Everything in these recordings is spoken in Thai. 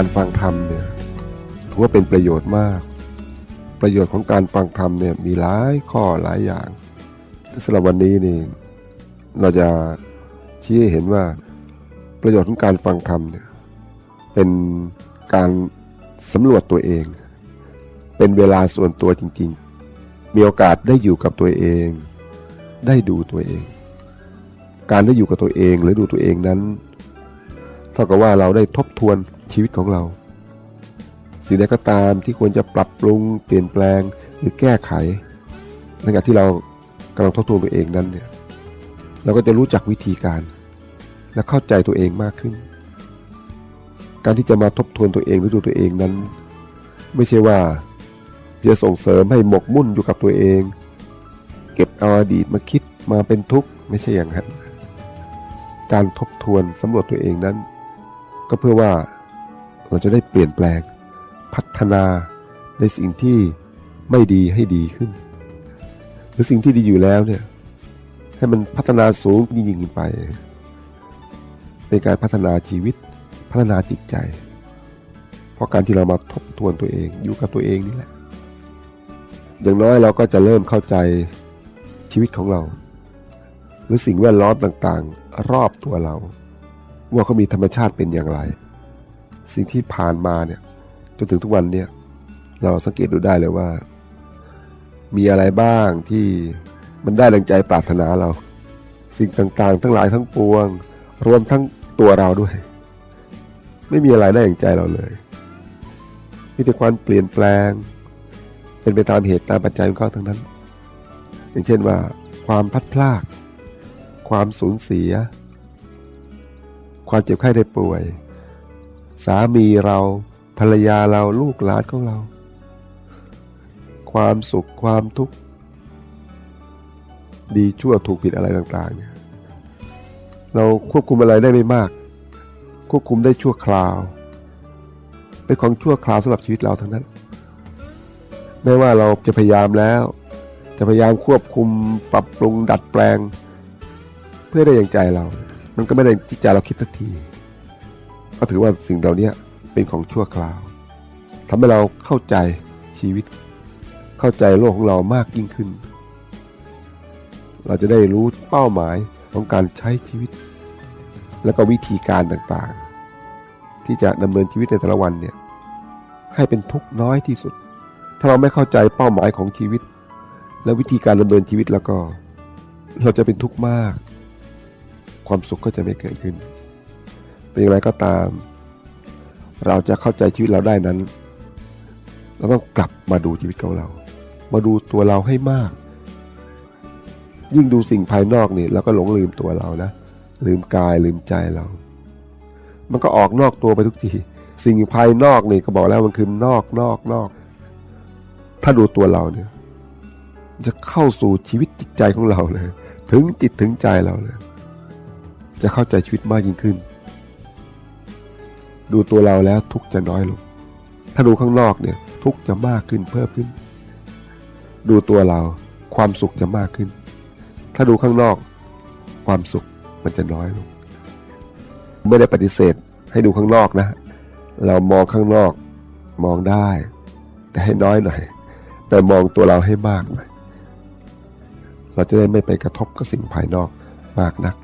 การฟังธรรมเนี่ยถือว่าเป็นประโยชน์มาก ประโยชน์ของการฟังธรรมเนี่ยมีหลายข้อหลายอย่างแต่สำหรับวันนี้นี่เราจะชี้ให้เห็นว่าประโยชน์ของการฟังธรรมเนี่ยเป็นการสำรวจตัวเอง เป็นเวลาส่วนตัวจริง ๆ มีโอกาสได้อยู่กับตัวเอง ได้ดูตัวเอง การได้อยู่กับตัวเองหรือดูตัวเองนั้น เท่ากับว่าเราได้ทบทวน ชีวิตของเรา สิ่งใดก็ตามที่ควรจะปรับปรุงเปลี่ยนแปลงหรือแก้ไขในขณะที่เรากำลังทบทวนตัวเองนั้นเนี่ยเราก็จะรู้จักวิธีการ และเข้าใจตัวเองมากขึ้น การที่จะมาทบทวนตัวเองหรือดูตัวเองนั้น ไม่ใช่ว่าจะส่งเสริมให้หมกมุ่นอยู่กับตัวเอง เก็บเอาอดีตมาคิดมาเป็นทุกข์ไม่ใช่อย่างนั้นการทบทวนสำรวจตัวเองนั้น ก็เพื่อว่า เราจะได้เปลี่ยนแปลง พัฒนาในสิ่งที่ไม่ดีให้ดีขึ้น หรือสิ่งที่ดีอยู่แล้วเนี่ย ให้มันพัฒนาสูงยิ่งยิ่งไป เป็นการพัฒนาชีวิตพัฒนาจิตใจ เพราะการที่เรามาทบทวนตัวเองอยู่กับตัวเองนี่แหละ อย่างน้อยเราก็จะเริ่มเข้าใจชีวิตของเรา หรือสิ่งแวดล้อมต่างๆ รอบตัวเรา ว่าเขามีธรรมชาติเป็นอย่างไร สิ่งที่ผ่านมาเนี่ยจนถึงทุกวันเนี่ยเราสังเกตดูได้เลยว่า มีอะไรบ้างที่มันได้ดังใจปรารถนาเรา สิ่งต่างๆ ทั้งหลายทั้งปวง รวมทั้งตัวเราด้วย ไม่มีอะไรได้อย่างใจเราเลยมีแต่ความเปลี่ยนแปลง เป็นไปตามเหตุตามปัจจัยของเขาทั้งนั้น อย่างเช่นว่า ความพัดพราก ความสูญเสีย ความเจ็บไข้ได้ป่วย สามีเรา ภรรยาเราลูกหลานของเรา ความสุขความทุกข์ ดีชั่วถูกผิดอะไรต่างๆเนี่ยเราควบคุมอะไรได้ไม่มาก ควบคุมได้ชั่วคราว เป็นของชั่วคราวสำหรับชีวิตเราทั้งนั้น ไม่ว่าเราจะพยายามแล้ว จะพยายามควบคุมปรับปรุงดัดแปลง เพื่อได้อย่างใจเรา มันก็ไม่ได้ที่ใจเราคิดสักที ก็ถือว่าสิ่งเหล่านี้เป็นของชั่วคราวทำให้เราเข้าใจชีวิต เข้าใจโลกของเรามากยิ่งขึ้น เราจะได้รู้เป้าหมายของการใช้ชีวิต และก็วิธีการต่างๆ ที่จะดำเนินชีวิตในแต่ละวันเนี่ยให้เป็นทุกน้อยที่สุด ถ้าเราไม่เข้าใจเป้าหมายของชีวิต และวิธีการดำเนินชีวิตแล้วก็ เราจะเป็นทุกข์มาก ความสุขก็จะไม่เกิดขึ้น เป็นอย่างไรก็ตาม เราจะเข้าใจชีวิตเราได้นั้น เราต้องกลับมาดูชีวิตของเรา มาดูตัวเราให้มาก ยิ่งดูสิ่งภายนอกนี่เราก็หลงลืมตัวเรานะ ลืมกายลืมใจเรา มันก็ออกนอกตัวไปทุกทีสิ่งภายนอกนี่ก็บอกแล้วมันคือนอกนอกนอก ถ้าดูตัวเราเนี่ย จะเข้าสู่ชีวิตจิตใจของเราเลย ถึงจิตถึงใจเราเลย จะเข้าใจชีวิตมากยิ่งขึ้น ดูตัวเราแล้วทุกจะน้อยลง ถ้าดูข้างนอกเนี่ยทุกจะมากขึ้นเพิ่มขึ้น ดูตัวเราความสุขจะมากขึ้น ถ้าดูข้างนอก ความสุขมันจะน้อยลง ไม่ได้ปฏิเสธให้ดูข้างนอกนะ เรามองข้างนอกมองได้ แต่ให้น้อยหน่อย แต่มองตัวเราให้มากหน่อย เราจะได้ไม่ไปกระทบกับสิ่งภายนอกมากนัก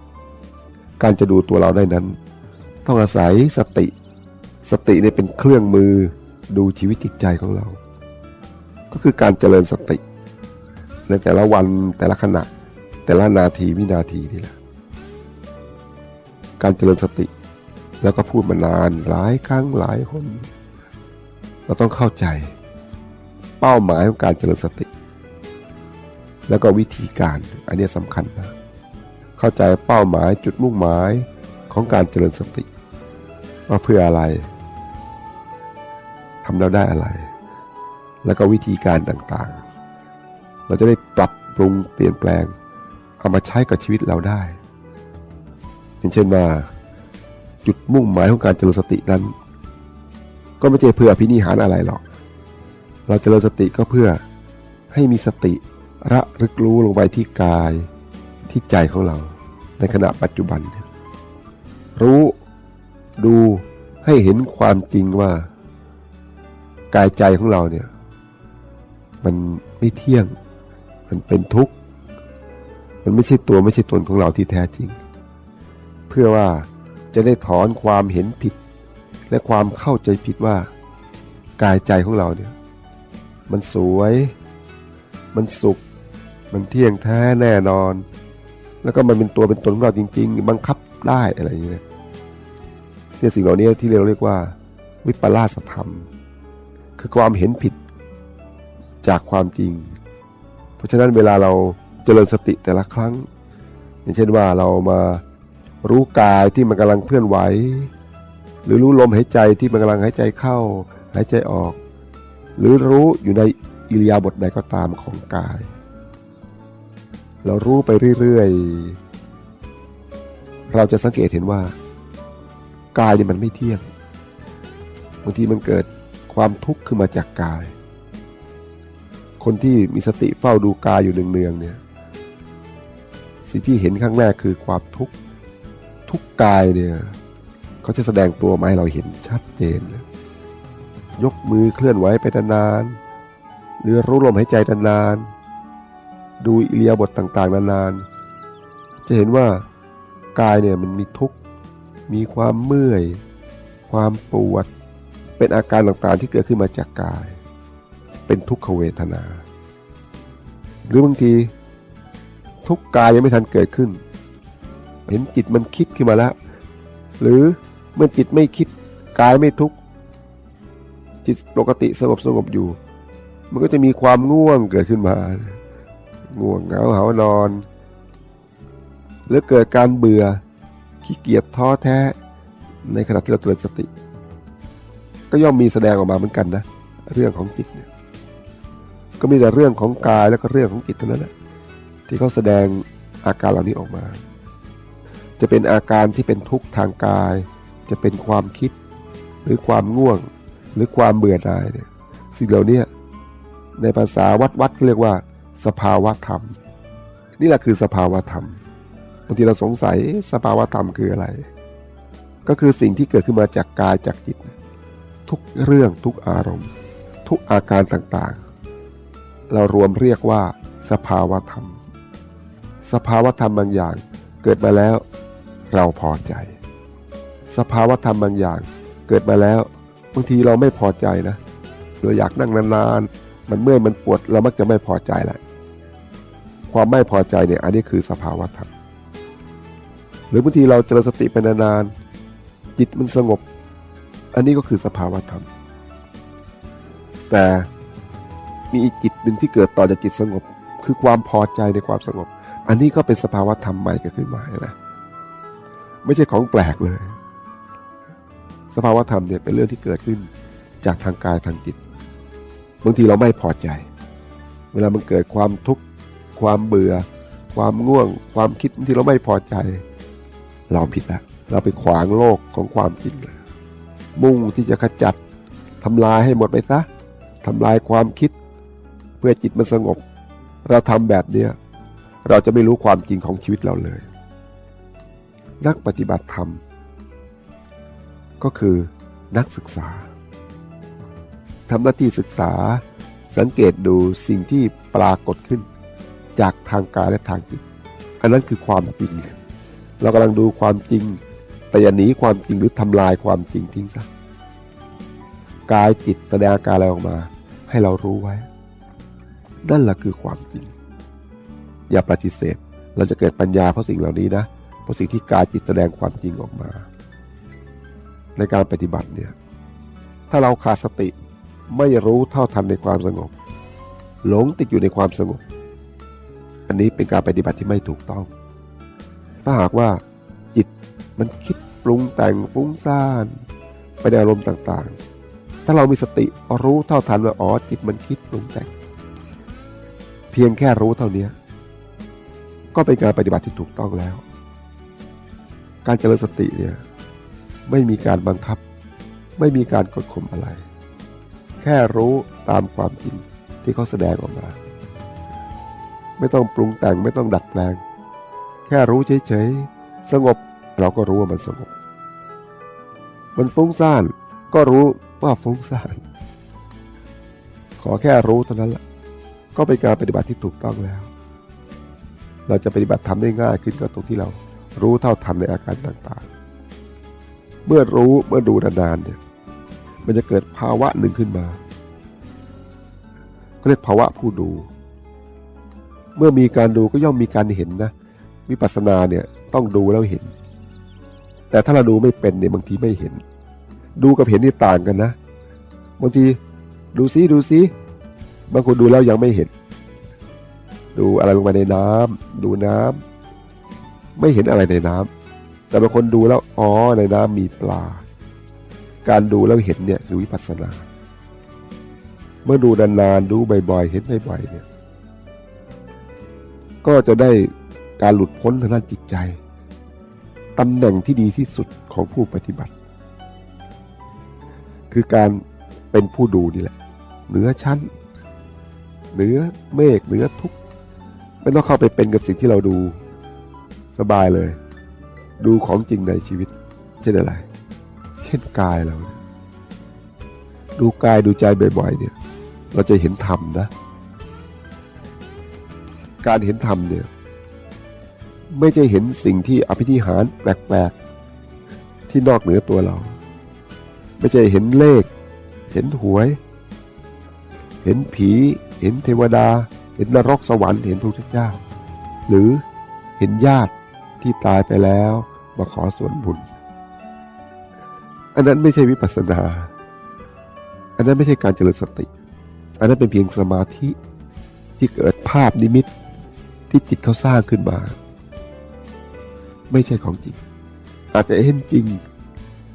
การจะดูตัวเราได้นั้น ต้องอาศัยสติ สติเนี่ยเป็นเครื่องมือดูชีวิตจิตใจของเรา ก็คือการเจริญสติ ในแต่ละวันแต่ละขณะ แต่ละนาทีวินาทีนี่แหละ การเจริญสติ แล้วก็พูดมานานหลายครั้งหลายคน เราต้องเข้าใจ เป้าหมายของการเจริญสติ แล้วก็วิธีการอันนี้สำคัญนะเข้าใจเป้าหมายจุดมุ่งหมายของการเจริญสติว่าเพื่ออะไรำแล้วได้อะไร แล้วก็วิธีการต่างๆ เราจะได้ปรับปรุงเปลี่ยนแปลง เอามาใช้กับชีวิตเราได้ อย่างเช่นว่าจุดมุ่งหมายของการเจริญสตินั้น ก็ไม่ใช่เพื่อพินิหารอะไรหรอก เราเจริญสติก็เพื่อให้มีสติระลึกรู้ลงไปที่กายที่ใจของเรา ในขณะปัจจุบัน รู้ดูให้เห็นความจริงว่า กายใจของเราเนี่ย มันไม่เที่ยง มันเป็นทุกข์ มันไม่ใช่ตัวไม่ใช่ตนของเราที่แท้จริง เพื่อว่าจะได้ถอนความเห็นผิด และความเข้าใจผิดว่า กายใจของเราเนี่ย มันสวย มันสุข มันเที่ยงแท้แน่นอน แล้วก็มันเป็นตัวเป็นตนของเราจริง ๆ บังคับได้อะไรอย่างเงี้ยเนี่ยสิ่งเหล่านี้ที่เราเรียกว่า วิปลาสธรรม คือความเห็นผิดจากความจริง เพราะฉะนั้นเวลาเราเจริญสติแต่ละครั้ง อย่างเช่นว่าเรามารู้กายที่มันกำลังเคลื่อนไหว หรือรู้ลมหายใจที่มันกำลังหายใจเข้า หายใจออก หรือรู้อยู่ในอิริยาบถใดก็ตามของกาย เรารู้ไปเรื่อยๆ เราจะสังเกตเห็นว่ากายนี่มันไม่เที่ยงบางทีมันเกิด ความทุกข์ขึ้นมาจากกาย คนที่มีสติเฝ้าดูกายอยู่เนืองๆเนี่ย สิ่งที่เห็นข้างแรกคือความทุกข์ทุกกายเนี่ยเขาจะแสดงตัวมาให้เราเห็นชัดเจน ยกมือเคลื่อนไหวไปนานๆหรือรู้ลมหายใจนานๆดูอิริยบถต่างๆนานๆจะเห็นว่ากายเนี่ยมันมีทุกข์มีความเมื่อย ความปวด เป็นอาการต่างๆที่เกิดขึ้นมาจากกาย เป็นทุกขเวทนา หรือบางทีทุกกายยังไม่ทันเกิดขึ้น เห็นจิตมันคิดขึ้นมาแล้ว หรือเมื่อจิตไม่คิดกายไม่ทุกข์จิตปกติสงบสงบอยู่ มันก็จะมีความง่วงเกิดขึ้นมาง่วงเหงาหานอน หรือเกิดการเบื่อขี้เกียจท้อแท้ในขณะที่เราเจริญสติ ก็ย่อมมีแสดงออกมาเหมือนกันนะ เรื่องของจิตเนี่ย ก็มีแต่เรื่องของกายแล้วก็เรื่องของจิตเท่านั้นแหละที่เขาแสดงอาการเหล่านี้ออกมา จะเป็นอาการที่เป็นทุกข์ทางกาย จะเป็นความคิด หรือความง่วง หรือความเบื่อหน่ายเนี่ย สิ่งเหล่านี้ในภาษาวัดวัดเรียกว่า สภาวะธรรม นี่แหละคือสภาวะธรรมบางทีเราสงสัยสภาวะธรรมคืออะไร ก็คือสิ่งที่เกิดขึ้นมาจากกายจากจิต ทุกเรื่องทุกอารมณ์ ทุกอาการต่างๆ เรารวมเรียกว่า สภาวะธรรม สภาวะธรรมบางอย่างเกิดมาแล้ว เราพอใจ สภาวะธรรมบางอย่างเกิดมาแล้วบางทีเราไม่พอใจนะเราอยากนั่งนานๆมันเมื่อยมันปวดเรามักจะไม่พอใจแหละความไม่พอใจเนี่ยอันนี้คือสภาวะธรรมหรือบางทีเราเจริญสติไปนานๆจิตมันสงบ อันนี้ก็คือสภาวะธรรม แต่มีอีกจิตหนึ่งที่เกิดต่อจากจิตสงบ คือความพอใจในความสงบ อันนี้ก็เป็นสภาวะธรรมใหม่เกิดขึ้นมานะไม่ใช่ของแปลกเลย สภาวะธรรมเนี่ยเป็นเรื่องที่เกิดขึ้นจากทางกายทางจิตบางทีเราไม่พอใจ เวลามันเกิดความทุกข์ความเบื่อ ความง่วง ความคิดบางทีเราไม่พอใจ เราผิดล้วเราไปขวางโลกของความจริงลย มุ่งที่จะขจัดทำลายให้หมดไปซะทำลายความคิด เพื่อจิตมันสงบ เราทำแบบเนี้ยเราจะไม่รู้ความจริงของชีวิตเราเลย นักปฏิบัติธรรม ก็คือนักศึกษาทำหน้าที่ศึกษาสังเกตดูสิ่งที่ปรากฏขึ้น จากทางกายและทางจิต อันนั้นคือความจริง เรากำลังดูความจริง แต่อย่าหนีความจริงหรือทำลายความจริงทิ้งซะกายจิตแสดงอาการอะไรออกมา ให้เรารู้ไว้ นั่นแหละคือความจริง อย่าปฏิเสธ เราจะเกิดปัญญาเพราะสิ่งเหล่านี้นะเพราะสิ่งที่กายจิตแสดงความจริงออกมา ในการปฏิบัติเนี่ยถ้าเราขาดสติไม่รู้เท่าทันในความสงบ หลงติดอยู่ในความสงบ อันนี้เป็นการปฏิบัติที่ไม่ถูกต้อง ถ้าหากว่าจิตมันคิด ปรุงแต่งฟุ้งซ่านไปในอารมณ์ต่างๆ ถ้าเรามีสติรู้เท่าทันว่าอ๋อจิตมันคิดปรุงแต่ง เพียงแค่รู้เท่านี้ก็เป็นการปฏิบัติที่ถูกต้องแล้ว การเจริญสติเนี่ยไม่มีการบังคับ ไม่มีการกดข่มอะไร แค่รู้ตามความจริงที่เขาแสดงออกมา ไม่ต้องปรุงแต่งไม่ต้องดัดแปลง แค่รู้เฉยๆสงบ เราก็รู้ว่ามันสงบ มันฟุ้งซ่านก็รู้ว่าฟุ้งซ่าน ขอแค่รู้เท่านั้นแหละก็เป็นการปฏิบัติที่ถูกต้องแล้ว เราจะปฏิบัติทำได้ง่ายขึ้นก็ตรงที่เรารู้เท่าทันในอาการต่างๆ เมื่อรู้เมื่อดูนานๆเนี่ย มันจะเกิดภาวะหนึ่งขึ้นมาเขาเรียกภาวะผู้ดู เมื่อมีการดูก็ย่อมมีการเห็นนะ วิปัสสนาเนี่ยต้องดูแล้วเห็น แต่ถ้าเราดูไม่เป็นเนี่ยบางทีไม่เห็น ดูกับเห็นนี่ต่างกันนะ บางทีดูซิดูซิบางคนดูแล้วยังไม่เห็น ดูอะไรลงไปในน้ำดูน้ำไม่เห็นอะไรในน้ำแต่บางคนดูแล้วอ๋อในน้ำมีปลา การดูแล้วเห็นเนี่ยคือวิปัสสนา เมื่อดูนานๆดูบ่อยๆเห็นบ่อยๆเนี่ยก็จะได้การหลุดพ้นทางด้านจิตใจ ตำแหน่งที่ดีที่สุดของผู้ปฏิบัติ คือการเป็นผู้ดูนี่แหละ เหนือชั้น เหนือเมฆเหนือทุกไม่ต้องเข้าไปเป็นกับสิ่งที่เราดูสบายเลย ดูของจริงในชีวิต เช่นอะไร เช่นกายเราดูกายดูใจบ่อยๆเนี่ย เราจะเห็นธรรมนะ การเห็นธรรมเนี่ย ไม่ใช่เห็นสิ่งที่อภิธิหารแปลกๆ ที่นอกเหนือตัวเรา ไม่ใช่เห็นเลข เห็นหวย เห็นผี เห็นเทวดา เห็นนรกสวรรค์เห็นพระพุทธเจ้า หรือเห็นญาติที่ตายไปแล้วมาขอส่วนบุญ อันนั้นไม่ใช่วิปัสสนา อันนั้นไม่ใช่การเจริญสติ อันนั้นเป็นเพียงสมาธิที่เกิดภาพนิมิตที่จิตเขาสร้างขึ้นมา ไม่ใช่ของจริง อาจจะเห็นจริง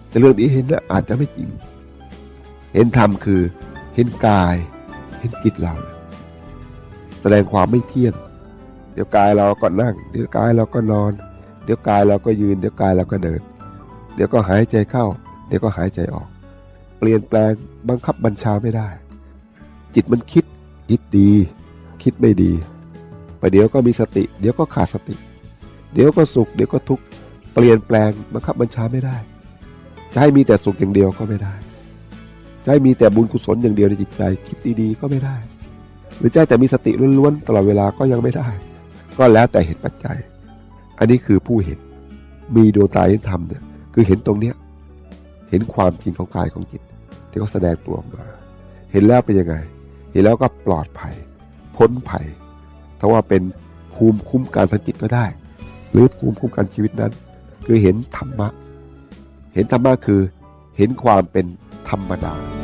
แต่เรื่องที่เห็นน่ะอาจจะไม่จริง เห็นธรรมคือเห็นกาย เห็นจิตเรา แสดงความไม่เที่ยง เดี๋ยวกายเราก็นั่ง เดี๋ยวกายเราก็นอน เดี๋ยวกายเราก็ยืน เดี๋ยวกายเราก็เดิน เดี๋ยวก็หายใจเข้า เดี๋ยวก็หายใจออก เปลี่ยนแปลงบังคับบัญชาไม่ได้ จิตมันคิดคิดดี คิดไม่ดีไปเดี๋ยวก็มีสติ เดี๋ยวก็ขาดสติ เดี๋ยวก็สุข เดี๋ยวก็ทุกข์เปลี่ยนแปลงบังคับบัญชาไม่ได้จะให้มีแต่สุขอย่างเดียวก็ไม่ได้จะให้มีแต่บุญกุศลอย่างเดียวในจิตใจ คิดดีๆก็ไม่ได้ หรือจะให้แต่มีสติล้วนๆตลอดเวลาก็ยังไม่ได้ ก็แล้วแต่เหตุปัจจัย อันนี้คือผู้เห็นมีดวงตาเห็นธรรมเนี่ยคือเห็นตรงเนี้ยเห็นความจริงของกายของจิต ที่เขาแสดงตัวออกมา เห็นแล้วเป็นยังไง เห็นแล้วก็ปลอดภัย พ้นภัยถ้าว่าเป็นภูมิคุ้มกันทางจิตก็ได้ หรือภูมิคุ้มกันชีวิตนั้น คือเห็นธรรมะ เห็นธรรมะคือเห็นความเป็นธรรมดา